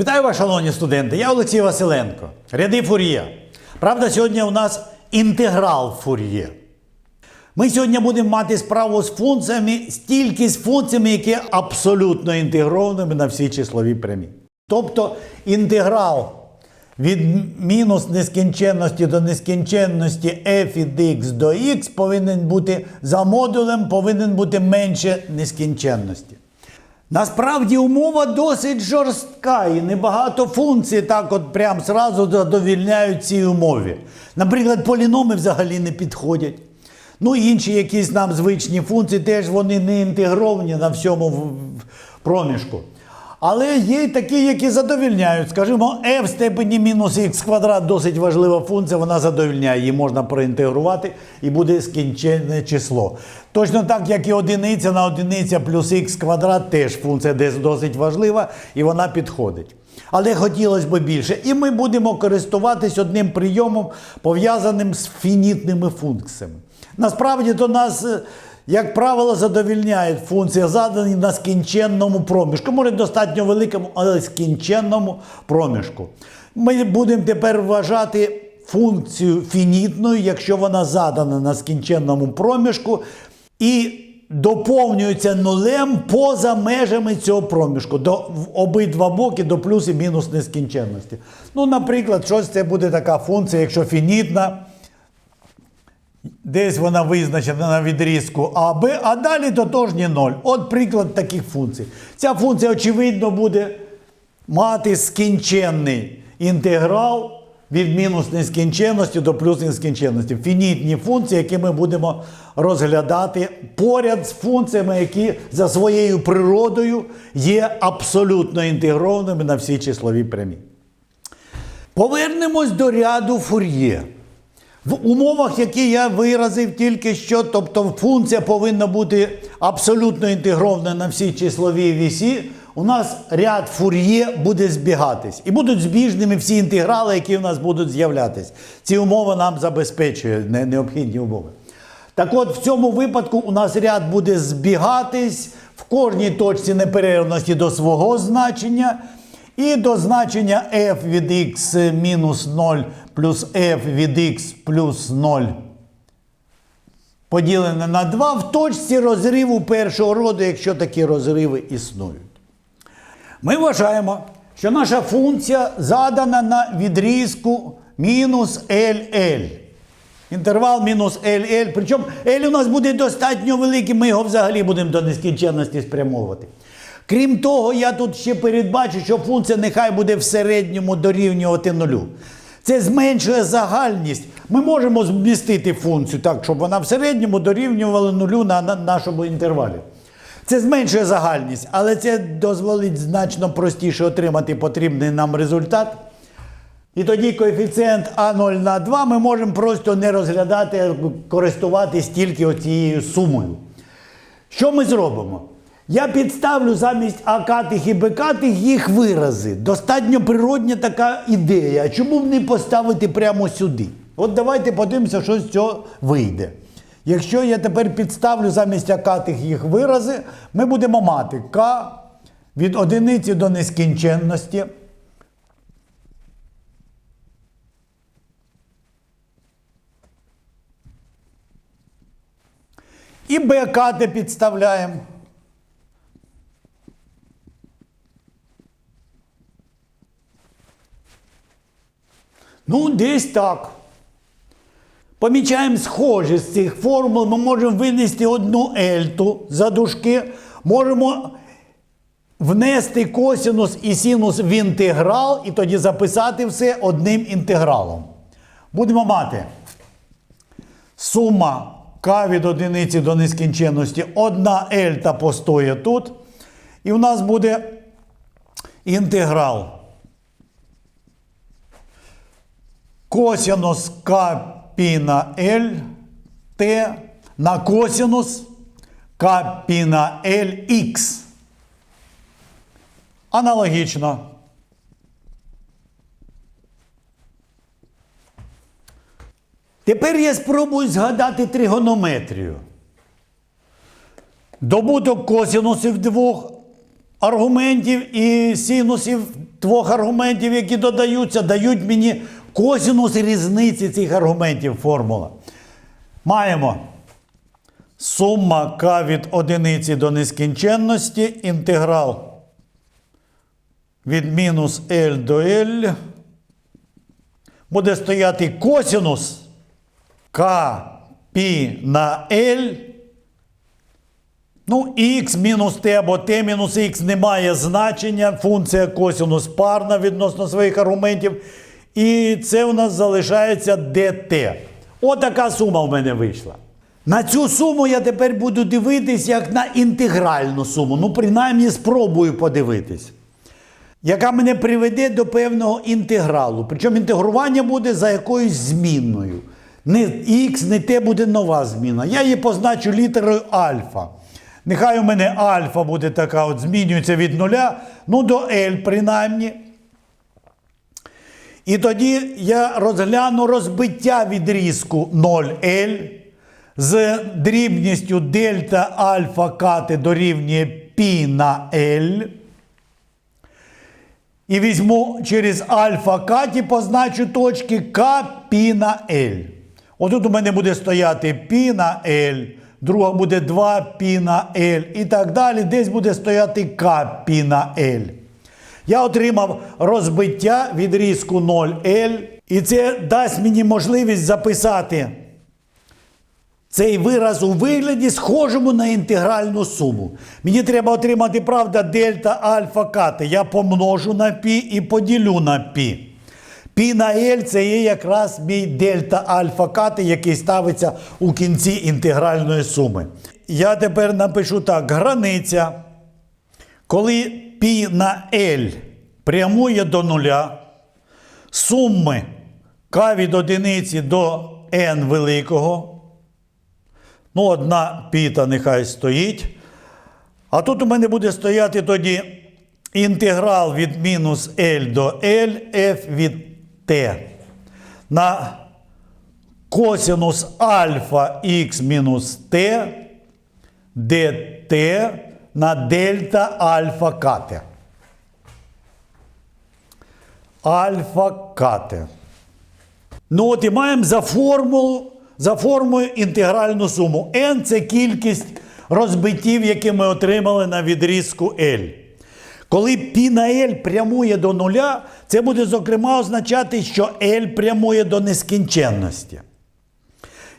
Вітаю вас, шановні студенти. Я Олексій Василенко. Ряди Фур'є. Правда, сьогодні у нас інтеграл Фур'є. Ми сьогодні будемо мати справу з функціями, стільки з функціями, які абсолютно інтегрованими на всі числові прямі. Тобто інтеграл від мінус нескінченності до нескінченності f від x до x повинен бути за модулем, повинен бути менше нескінченності. Насправді умова досить жорстка і небагато функцій так от прям зразу задовільняють цій умові. Наприклад, поліноми взагалі не підходять. Ну, інші якісь нам звичні функції, теж вони не інтегровані на всьому проміжку. Але є й такі, які задовільняють. Скажімо, f в степені мінус х квадрат досить важлива функція, вона задовільняє, її можна проінтегрувати і буде скінчене число. Точно так, як і одиниця на одиниця плюс х квадрат теж функція десь досить важлива і вона підходить. Але хотілося б більше. І ми будемо користуватись одним прийомом, пов'язаним з фінітними функціями. Насправді до нас, е, як правило, задовільняють функція задані на скінченному проміжку. Може, достатньо великому, але скінченному проміжку. Ми будемо тепер вважати функцію фінітною, якщо вона задана на скінченному проміжку. І доповнюється нулем поза межами цього проміжку, до, обидва боки до плюс і мінус нескінченності. Ну, наприклад, щось це буде така функція, якщо фінітна, десь вона визначена на відрізку А, Б, а далі тотожні 0. От приклад таких функцій. Ця функція, очевидно, буде мати скінченний інтеграл від мінус нескінченності до плюс нескінченності. Фінітні функції, які ми будемо розглядати поряд з функціями, які за своєю природою є абсолютно інтегрованими на всі числові прямі. Повернемось до ряду фур'є. В умовах, які я виразив тільки що, тобто функція повинна бути абсолютно інтегрована на всі числові вісі, у нас ряд фур'є буде збігатись. І будуть збіжними всі інтеграли, які у нас будуть з'являтись. Ці умови нам забезпечує не- необхідні умови. Так от, в цьому випадку у нас ряд буде збігатись в кожній точці неперервності до свого значення. І до значення f від x мінус 0 плюс f від x плюс 0 поділене на 2 в точці розриву першого роду, якщо такі розриви існують. Ми вважаємо, що наша функція задана на відрізку мінус LL. Інтервал мінус LL. Причому L у нас буде достатньо великий, ми його взагалі будемо до нескінченності спрямовувати. Крім того, я тут ще передбачу, що функція нехай буде в середньому дорівнювати нулю. Це зменшує загальність. Ми можемо змістити функцію так, щоб вона в середньому дорівнювала нулю на, на нашому інтервалі. Це зменшує загальність, але це дозволить значно простіше отримати потрібний нам результат. І тоді коефіцієнт А0 на 2 ми можемо просто не розглядати, користуватись тільки оцією сумою. Що ми зробимо? Я підставлю замість акатих і бекатих їх вирази. Достатньо природня така ідея. Чому б не поставити прямо сюди? От давайте подивимося, що з цього вийде. Якщо я тепер підставлю замість акатих їх вирази, ми будемо мати К від одиниці до нескінченності. І БК підставляємо. Ну, десь так. Помічаємо схожість цих формул. Ми можемо винести одну ельту за дужки, можемо внести косинус і синус в інтеграл, і тоді записати все одним інтегралом. Будемо мати сума k від одиниці до нескінченності, одна ельта постоє тут. І у нас буде інтеграл. Косинус k пі на L t на косинус k пі на L x. Аналогічно. Тепер я спробую згадати тригонометрію. Добуток косинусів двох аргументів і синусів двох аргументів, які додаються, дають мені косинус різниці цих аргументів формула. Маємо сума k від одиниці до нескінченності, інтеграл від мінус L до L. Буде стояти косинус К пі на L. Ну, х мінус t або t мінус х не має значення. Функція косинус парна відносно своїх аргументів. І це у нас залишається dt. Отака сума в мене вийшла. На цю суму я тепер буду дивитись як на інтегральну суму. Ну, принаймні, спробую подивитись. Яка мене приведе до певного інтегралу. Причому інтегрування буде за якоюсь змінною. Не х, не t буде нова зміна. Я її позначу літерою альфа. Нехай у мене альфа буде така, от змінюється від нуля, ну до L принаймні. І тоді я розгляну розбиття відрізку 0L з дрібністю дельта альфа кати дорівнює π на L. І візьму через альфа каті, позначу точки К пі на L. Отут у мене буде стояти пі на L, друга буде 2 пі на L і так далі. Десь буде стояти К пі на L. Я отримав розбиття відрізку 0L, і це дасть мені можливість записати цей вираз у вигляді схожому на інтегральну суму. Мені треба отримати, правда, дельта альфа кати. Я помножу на пі і поділю на пі. Пі на L це є якраз мій дельта альфа кати, який ставиться у кінці інтегральної суми. Я тепер напишу так: границя, коли пі на L прямує до нуля, суми k від одиниці до n великого. Ну, одна піта нехай стоїть. А тут у мене буде стояти тоді інтеграл від мінус L до L, f від t на косинус альфа х мінус t dt на дельта альфа кате. Альфа кате. Ну от і маємо за формулу, за формою інтегральну суму. n це кількість розбиттів, які ми отримали на відрізку L. Коли π на L прямує до нуля, це буде, зокрема, означати, що L прямує до нескінченності.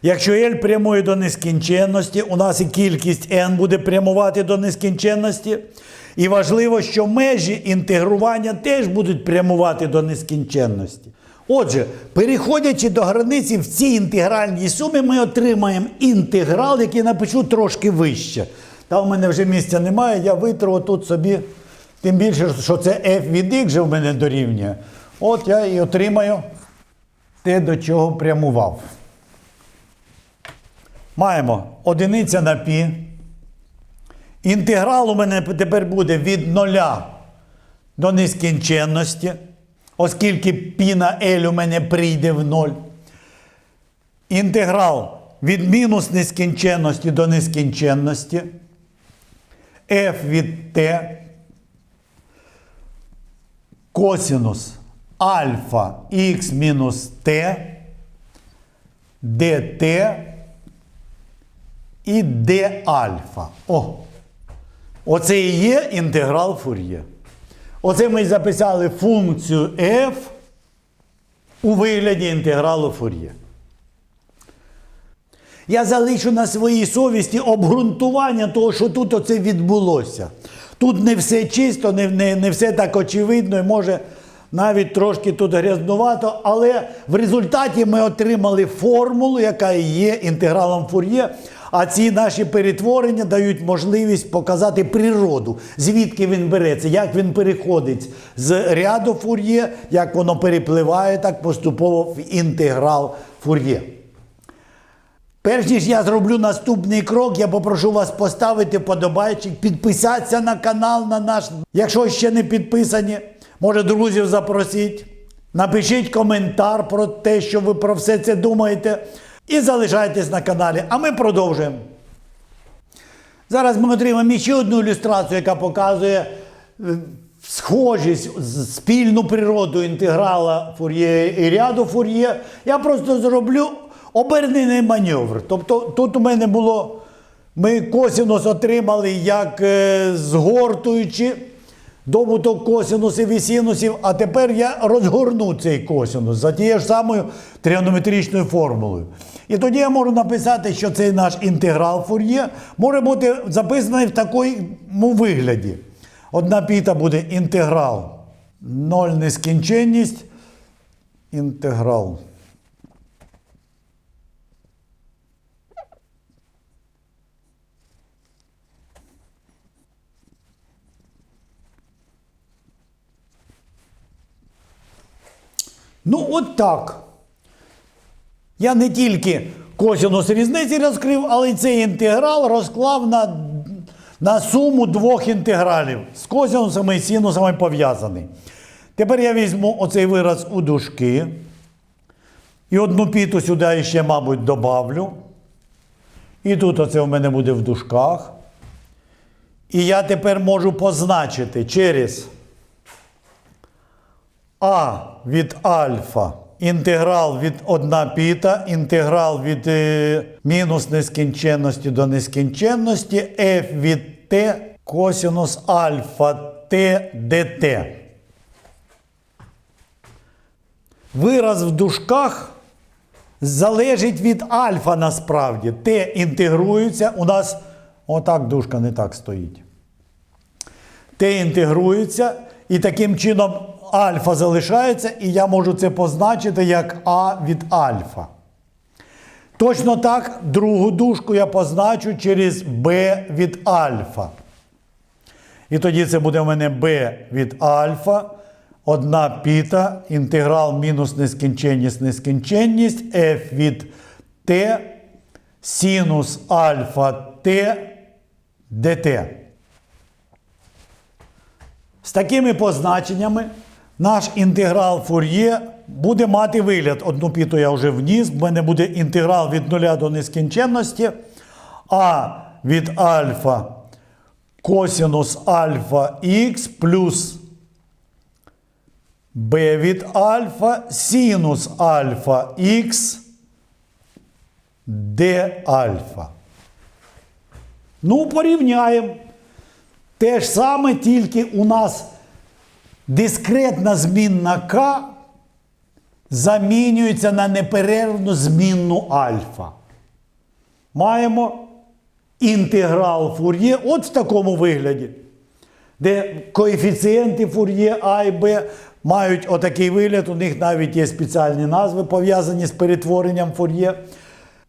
Якщо L прямує до нескінченності, у нас і кількість n буде прямувати до нескінченності. І важливо, що межі інтегрування теж будуть прямувати до нескінченності. Отже, переходячи до границі в цій інтегральній сумі, ми отримаємо інтеграл, який напишу трошки вище. Та у мене вже місця немає, я витру тут собі, тим більше, що це f від x вже в мене дорівнює. От я і отримаю те, до чого прямував. Маємо одиниця на пі. Інтеграл у мене тепер буде від 0 до нескінченності, оскільки пі на L у мене прийде в 0. Інтеграл від мінус нескінченності до нескінченності. f від t. Косинус альфа х мінус t dt і d альфа. О! Оце і є інтеграл Фур'є. Оце ми записали функцію f у вигляді інтегралу Фур'є. Я залишу на своїй совісті обґрунтування того, що тут оце відбулося. Тут не все чисто, не, не, не все так очевидно, і може навіть трошки тут грязнувато, але в результаті ми отримали формулу, яка є інтегралом Фур'є. А ці наші перетворення дають можливість показати природу, звідки він береться, як він переходить з ряду Фур'є, як воно перепливає так поступово в інтеграл Фур'є. Перш ніж я зроблю наступний крок, я попрошу вас поставити вподобайчик, підписатися на канал на наш. Якщо ще не підписані, може друзів запросіть. Напишіть коментар про те, що ви про все це думаєте. І залишайтесь на каналі. А ми продовжуємо. Зараз ми отримаємо ще одну ілюстрацію, яка показує е, схожість, спільну природу інтеграла Фур'є і ряду Фур'є, я просто зроблю обернений маневр. Тобто тут у мене було, ми косинус отримали як е, згортуючи добуток косинусів і синусів, а тепер я розгорну цей косинус за тією ж самою тригонометричною формулою. І тоді я можу написати, що цей наш інтеграл Фур'є може бути записаний в такому вигляді. Одна піта буде інтеграл. Ноль нескінченність. Інтеграл. Ну, от так. Я не тільки косинус різниці розкрив, але й цей інтеграл розклав на, на суму двох інтегралів з косинусами і синусами пов'язаний. Тепер я візьму оцей вираз у дужки. І одну піту сюди ще, мабуть, добавлю. І тут оце в мене буде в дужках. І я тепер можу позначити через а від альфа. Інтеграл від 1 піта, інтеграл від е, мінус нескінченності до нескінченності, f від t косинус альфа t dt. Вираз в дужках залежить від альфа насправді. Т інтегрується. У нас отак дужка не так стоїть. Т інтегрується, і таким чином альфа залишається, і я можу це позначити як А від альфа. Точно так, другу дужку я позначу через Б від альфа. І тоді це буде в мене b від альфа, одна піта, інтеграл мінус нескінченність, нескінченність, f від t, синус альфа t dt. З такими позначеннями наш інтеграл Фур'є буде мати вигляд. Одну піту я вже вніс, в мене буде інтеграл від нуля до нескінченності, а від альфа косинус альфа х плюс b від альфа синус альфа х d альфа. Ну, порівняємо. Те ж саме, тільки у нас дискретна змінна К замінюється на неперервну змінну альфа. Маємо інтеграл Фур'є от в такому вигляді, де коефіцієнти Фур'є А і Б мають отакий вигляд, у них навіть є спеціальні назви пов'язані з перетворенням Фур'є.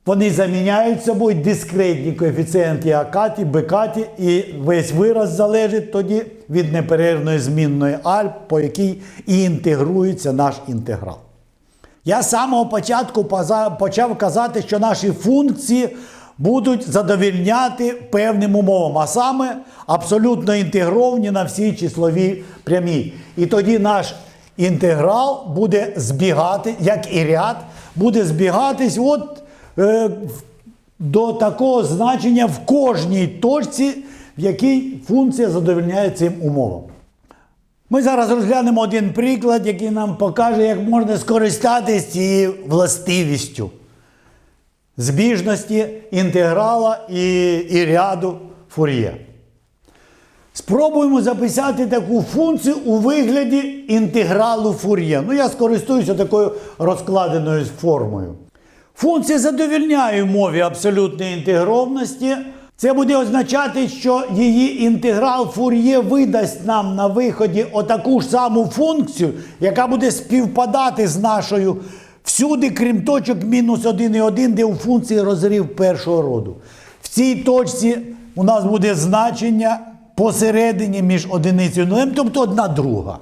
Вони заміняють собою дискретні коефіцієнти Акаті, Бекаті, і весь вираз залежить тоді від неперервної змінної альф, по якій і інтегрується наш інтеграл. Я з самого початку почав казати, що наші функції будуть задовільняти певним умовам, а саме абсолютно інтегровані на всі числові прямі. І тоді наш інтеграл буде збігати, як і ряд, буде збігатись от, до такого значення в кожній точці, в якій функція задовільняє цим умовам. Ми зараз розглянемо один приклад, який нам покаже, як можна скористатися цією властивістю збіжності інтеграла і, і ряду Фур'є. Спробуємо записати таку функцію у вигляді інтегралу Фур'є. Ну, я скористуюся такою розкладеною формою. Функція задовільняє умові абсолютної інтегровності. Це буде означати, що її інтеграл Фур'є видасть нам на виході отаку ж саму функцію, яка буде співпадати з нашою всюди, крім точок мінус 1 і 1, де у функції розрив першого роду. В цій точці у нас буде значення посередині між одиницею і нулем, тобто одна друга.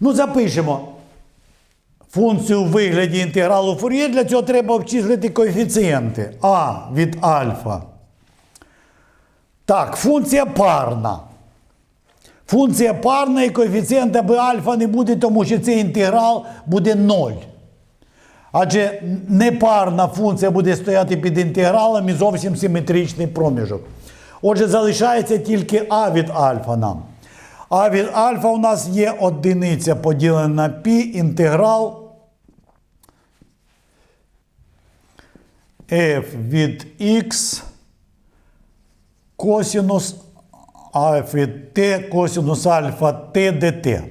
Ну, запишемо функцію у вигляді інтегралу Фур'є. Для цього треба обчислити коефіцієнти А від альфа. Так, функція парна. Функція парна і коефіцієнта b альфа не буде, тому що цей інтеграл буде 0. Адже непарна функція буде стояти під інтегралом і зовсім симетричний проміжок. Отже, залишається тільки А від альфа нам. А від альфа у нас є одиниця поділена на π, інтеграл f від x косінус а від t косінус альфа t dt.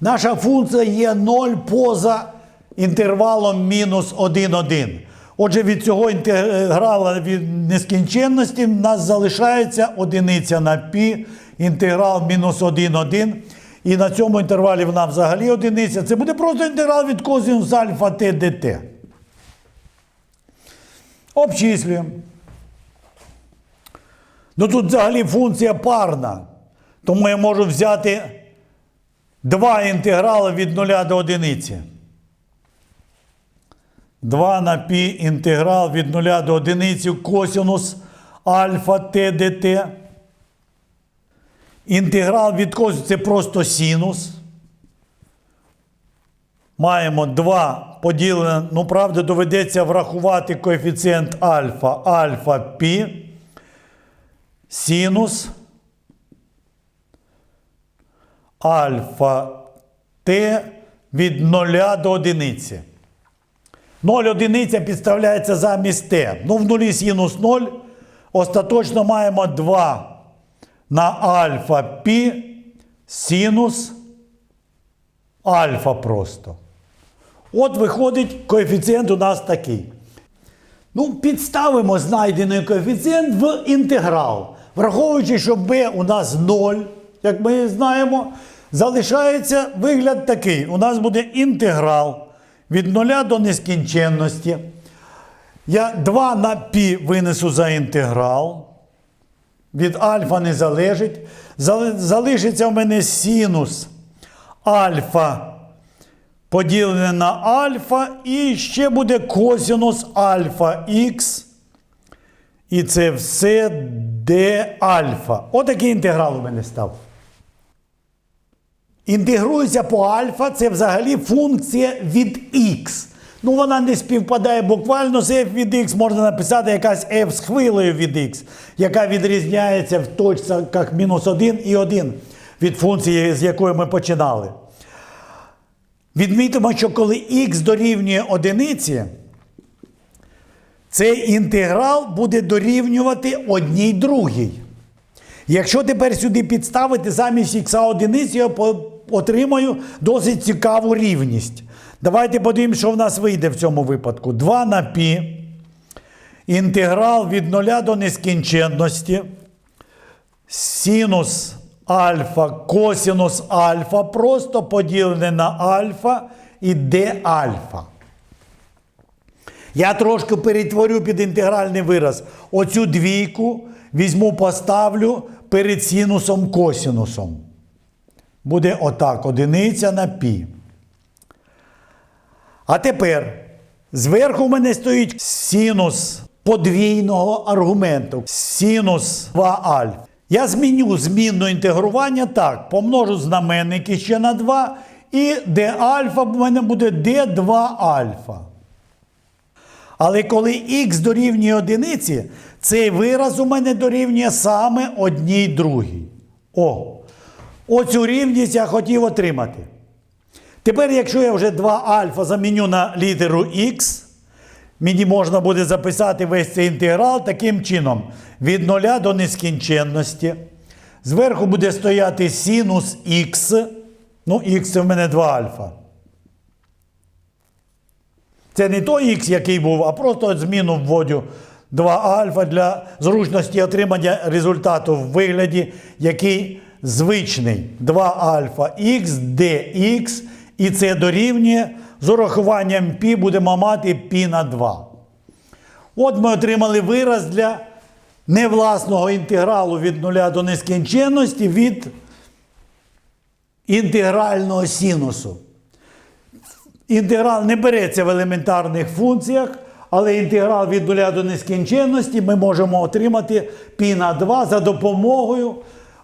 Наша функція є 0 поза інтервалом мінус 1, 1. Отже, від цього інтеграла від нескінченності в нас залишається одиниця на π, інтеграл мінус 1, 1. І на цьому інтервалі вона взагалі одиниця. Це буде просто інтеграл від косинус альфа t dt. Обчислюємо. Ну тут взагалі функція парна. Тому я можу взяти два інтеграли від 0 до 1. 2 на π інтеграл від 0 до 1 косинус альфа t dt. Інтеграл від косинусу це просто синус. Маємо 2 поділене, ну, правда, доведеться врахувати коефіцієнт альфа, альфа π, синус альфа t від 0 до 1. 0 одиниця підставляється замість t. Ну, в нулі синус 0. Остаточно маємо 2 на альфа π синус альфа просто. От виходить коефіцієнт у нас такий. Ну, підставимо знайдений коефіцієнт в інтеграл. Враховуючи, що b у нас 0, як ми знаємо, залишається вигляд такий. У нас буде інтеграл від 0 до нескінченності. Я 2 на π винесу за інтеграл. Від альфа не залежить. Залишиться в мене синус альфа поділене на альфа, і ще буде косинус альфа х. І це все d альфа. Отакий інтеграл у мене став. Інтегрується по альфа, це взагалі функція від х. Ну, вона не співпадає буквально з f від x, можна написати якась f з хвилею від x, яка відрізняється в точках мінус 1 і 1 від функції, з якої ми починали. Відмітимо, що коли х дорівнює одиниці, цей інтеграл буде дорівнювати одній другій. Якщо тепер сюди підставити замість х одиниці, я отримаю досить цікаву рівність. Давайте подивимося, що в нас вийде в цьому випадку. 2 на π. Інтеграл від 0 до нескінченності. Синус альфа, косинус альфа просто поділене на альфа і d альфа. Я трошки перетворю під інтегральний вираз. Оцю двійку візьму, поставлю перед синусом косинусом. Буде отак, одиниця на пі. А тепер зверху в мене стоїть синус подвійного аргументу. Синус 2 альфа. Я зміню змінну інтегрування так. Помножу знаменники ще на 2. І d альфа в мене буде d2 альфа. Але коли х дорівнює одиниці, цей вираз у мене дорівнює саме одній другій. О, оцю рівність я хотів отримати. Тепер, якщо я вже 2 альфа заміню на літеру х, мені можна буде записати весь цей інтеграл таким чином: від 0 до нескінченності. Зверху буде стояти синус х. Ну, х в мене 2 альфа. Це не той х, який був, а просто зміну вводю 2 альфа для зручності отримання результату в вигляді, який звичний. 2 альфа х, dx, і це дорівнює з урахуванням π будемо мати π на 2. От ми отримали вираз для невласного інтегралу від 0 до нескінченності від інтегрального синусу. Інтеграл не береться в елементарних функціях, але інтеграл від 0 до нескінченності ми можемо отримати π на 2 за допомогою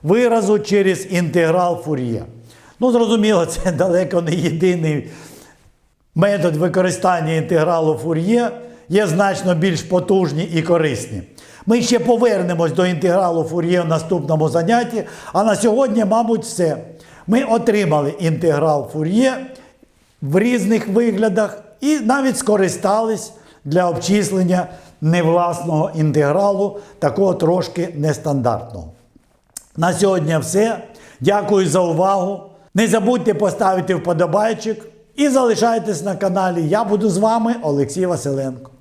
виразу через інтеграл Фур'є. Ну, зрозуміло, це далеко не єдиний метод використання інтегралу Фур'є. Є значно більш потужні і корисні. Ми ще повернемось до інтегралу Фур'є в наступному занятті. А на сьогодні, мабуть, все. Ми отримали інтеграл Фур'є в різних виглядах і навіть скористались для обчислення невласного інтегралу, такого трошки нестандартного. На сьогодні все. Дякую за увагу. Не забудьте поставити вподобайчик і залишайтесь на каналі. Я буду з вами, Олексій Василенко.